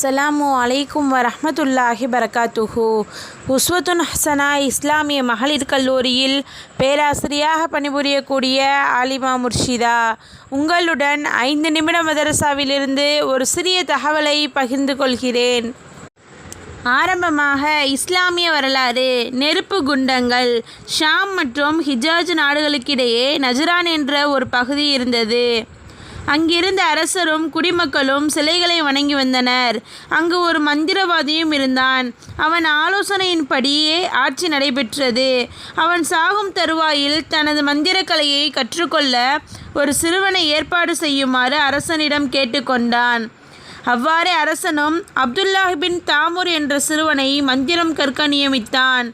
அஸ்ஸலாமு அலைக்கும் வரஹ்மத்துல்லாஹி பரகாத்துஹு. உஸ்வத்துன் ஹசனா இஸ்லாமிய மகளிர் கல்லூரியில் பேராசிரியாக பணிபுரியக்கூடிய ஆலிமா முர்ஷிதா உங்களுடன் ஐந்து நிமிட மதரசாவிலிருந்து ஒரு சிறிய தகவலை பகிர்ந்து கொள்கிறேன். ஆரம்பமாக இஸ்லாமிய வரலாறு நெருப்பு குண்டங்கள் ஷாம் மற்றும் ஹிஜாஜ் நாடுகளுக்கிடையே நஜரான் என்ற ஒரு பகுதி இருந்தது. அங்கிருந்த அரசரும் குடிமக்களும் சிலைகளை வணங்கி வந்தனர். அங்கு ஒரு மந்திரவாதியும் இருந்தான். அவன் ஆலோசனையின்படியே ஆட்சி நடைபெற்றது. அவன் சாகும் தருவாயில் தனது மந்திரக்கலையை கற்றுக்கொள்ள ஒரு சிறுவனை ஏற்பாடு செய்யுமாறு அரசனிடம் கேட்டுக்கொண்டான் அவ்வாறே அரசனும் அப்துல்லாஹ் பின் தாமூர் என்ற சிறுவனை மந்திரம் கற்க நியமித்தான்.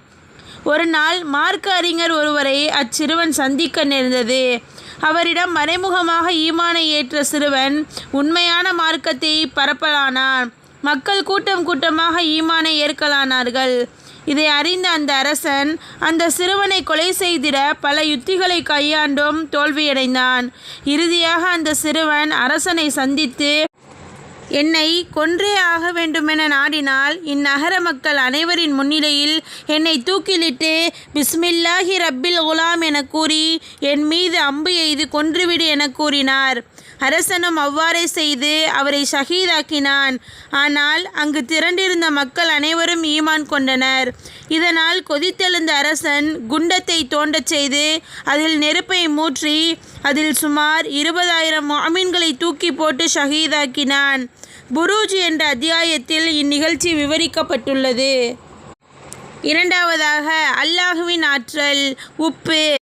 ஒரு நாள் மார்க்க அறிஞர் ஒருவரை அச்சிறுவன் சந்திக்க நேர்ந்தது. அவரிடம் மறைமுகமாக ஈமானை ஏற்ற சிறுவன் உண்மையான மார்க்கத்தை பரப்பலானான். மக்கள் கூட்டம் கூட்டமாக ஈமானை ஏற்கலானார்கள். இதை அறிந்த அந்த அரசன் அந்த சிறுவனை கொலை செய்திட பல யுத்திகளை கையாண்டும் தோல்வியடைந்தான். இறுதியாக அந்த சிறுவன் அரசனை சந்தித்து என்னை கொன்றே ஆக வேண்டுமென நாடினால் இந்நகர மக்கள் அனைவரின் முன்னிலையில் என்னை தூக்கிலிட்டு பிஸ்மில்லாஹி ரப்பில் குலாம் என கூறி என் மீது அம்பு எய்து கொன்றுவிடு என கூறினார். அரசனும் அவ்வாறே செய்து அவரை ஷஹீதாக்கினான். ஆனால் அங்கு திரண்டிருந்த மக்கள் அனைவரும் ஈமான் கொண்டனர். இதனால் கொதித்தெழுந்த அரசன் குண்டத்தை தோண்டச் செய்து அதில் நெருப்பை மூற்றி அதில் சுமார் இருபதாயிரம் மாமீன்களை தூக்கி போட்டு ஷஹீதாக்கினான். புரூஜ் என்ற அத்தியாயத்தில் இந்நிகழ்ச்சி விவரிக்கப்பட்டுள்ளது. இரண்டாவதாக அல்லாஹுவின் ஆற்றல் உப்பு.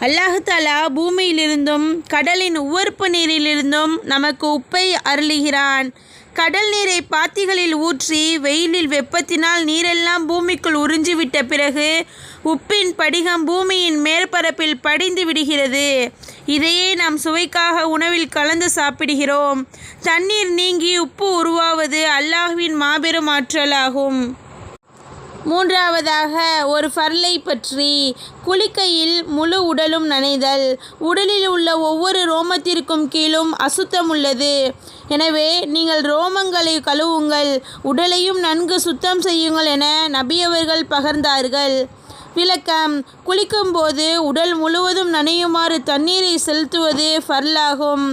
அல்லாஹாலா பூமியிலிருந்தும் கடலின் உவர்ப்பு நீரிலிருந்தும் நமக்கு உப்பை அருளுகிறான். கடல் நீரை பாத்திகளில் ஊற்றி வெயிலில் வெப்பத்தினால் நீரெல்லாம் பூமிக்குள் உறிஞ்சிவிட்ட பிறகு உப்பின் படிகம் பூமியின் மேற்பரப்பில் படிந்து விடுகிறது. இதையே நாம் சுவைக்காக உணவில் கலந்து சாப்பிடுகிறோம். தண்ணீர் நீங்கி உப்பு உருவாவது அல்லாஹ்வின் மாபெரும் ஆற்றலாகும். மூன்றாவதாக ஒரு ஃபர்லை பற்றி. குளிக்கையில் முழு உடலும் நனைதல். உடலில் உள்ள ஒவ்வொரு ரோமத்திற்கும் கீழும் அசுத்தம் உள்ளது. எனவே நீங்கள் ரோமங்களை கழுவுங்கள். உடலையும் நன்கு சுத்தம் செய்யுங்கள் என நபியவர்கள் பகர்ந்தார்கள். விளக்கம். குளிக்கும்போது உடல் முழுவதும் நனையுமாறு தண்ணீரை செலுத்துவது ஃபர்லாகும்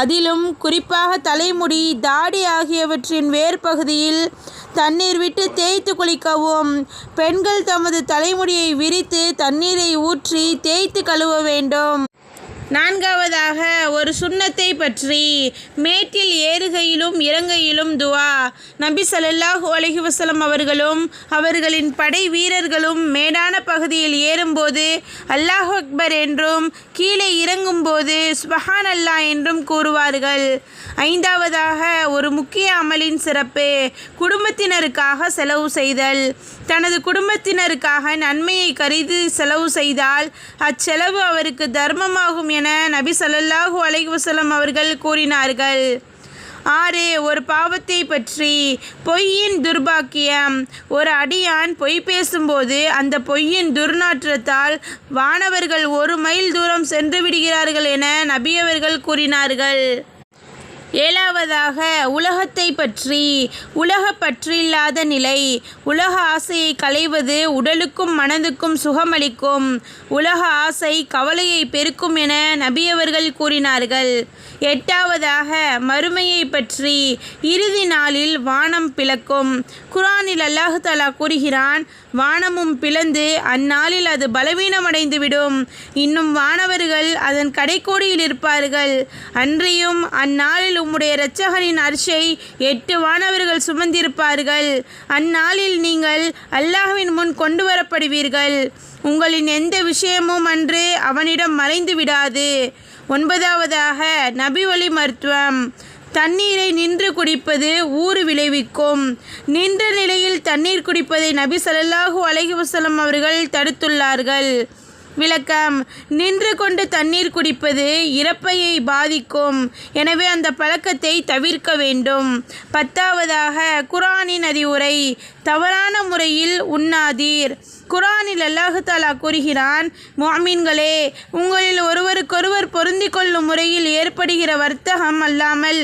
அதிலும் குறிப்பாக தலைமுடி தாடி ஆகியவற்றின் வேர்பகுதியில் தண்ணீர் விட்டு தேய்த்து குளிக்கவும். பெண்கள் தமது தலைமுடியை விரித்து தண்ணீரை ஊற்றி தேய்த்து கழுவ வேண்டும். நான்காவதாக ஒரு சுண்ணத்தை பற்றி மேட்டில் ஏறுகையிலும் இறங்கையிலும் துவா. நபி ஸல்லல்லாஹு அலஹி வசலம் அவர்களும் அவர்களின் படை வீரர்களும் மேடான பகுதியில் ஏறும்போது அல்லாஹ் அக்பர் என்றும் கீழே இறங்கும்போது சுபஹான் அல்லாஹ் என்றும் கூறுவார்கள். ஐந்தாவதாக ஒரு முக்கிய அமலின் சிறப்பு குடும்பத்தினருக்காக செலவு செய்தல். தனது குடும்பத்தினருக்காக நன்மையை கருதி செலவு செய்தால் அச்செலவு அவருக்கு தர்மமாகும் என நபி ஸல்லல்லாஹு அலைவசலம் அவர்கள் கூறினார்கள். ஆறு ஒரு பாவத்தை பற்றி பொய்யின் துர்பாக்கியம். ஒரு அடியான் பொய் பேசும்போது அந்த பொய்யின் துர்நாற்றத்தால் வானவர்கள் ஒரு மைல் தூரம் சென்று விடுகிறார்கள் என நபியவர்கள் கூறினார்கள். ஏழாவதாக உலகத்தை பற்றி உலக பற்றில்லாத நிலை. உலக ஆசையை களைவது உடலுக்கும் மனதுக்கும் சுகமளிக்கும். உலக ஆசை கவலையை பெருக்கும் என நபியவர்கள் கூறினார்கள். எட்டாவதாக மறுமையை பற்றி இறுதி நாளில் வானம் பிளக்கும். குரானில் அல்லாஹு தலா கூறுகிறான் வானமும் பிளந்து அந்நாளில் அது பலவீனமடைந்துவிடும். இன்னும் வானவர்கள் அதன் கடைக்கோடியில் இருப்பார்கள். அன்றியும் அந்நாளில் உம்முடைய இரட்சகரின் அரிசை எட்டு வானவர்கள் சுமந்திருப்பார்கள். அந்நாளில் நீங்கள் அல்லாஹ்வின் முன் கொண்டு வரப்படுவீர்கள் உங்களின் எந்த விஷயமும் அன்று அவனிடம் மறைந்து விடாது. ஒன்பதாவதாக நபி வழி மருத்துவம். தண்ணீரை நின்று குடிப்பது ஊறு விளைவிக்கும். நின்ற நிலையில் தண்ணீர் குடிப்பதை நபி ஸல்லல்லாஹு அலஹி வசலம் அவர்கள் தடுத்துள்ளார்கள். விளக்கம். நின்று கொண்டு தண்ணீர் குடிப்பது இறப்பையை பாதிக்கும். எனவே அந்த பழக்கத்தை தவிர்க்க வேண்டும். பத்தாவதாக குரானின் அறிவுரை தவறான முறையில் உண்ணாதீர். குரானில் அல்லாஹு தாலா கூறுகிறான் மோமீன்களே உங்களில் ஒருவருக்கொருவர் பொருந்தி கொள்ளும் முறையில் ஏற்படுகிற வர்த்தகம் அல்லாமல்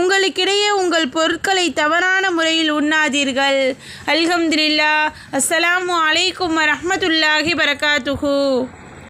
உங்களுக்கிடையே உங்கள் பொருட்களை தவறான முறையில் உண்ணாதீர்கள். அல்ஹம்துல்லா அஸ்ஸலாமு அலைக்கும் வரமத்துல்லாஹி பரகாத்துஹு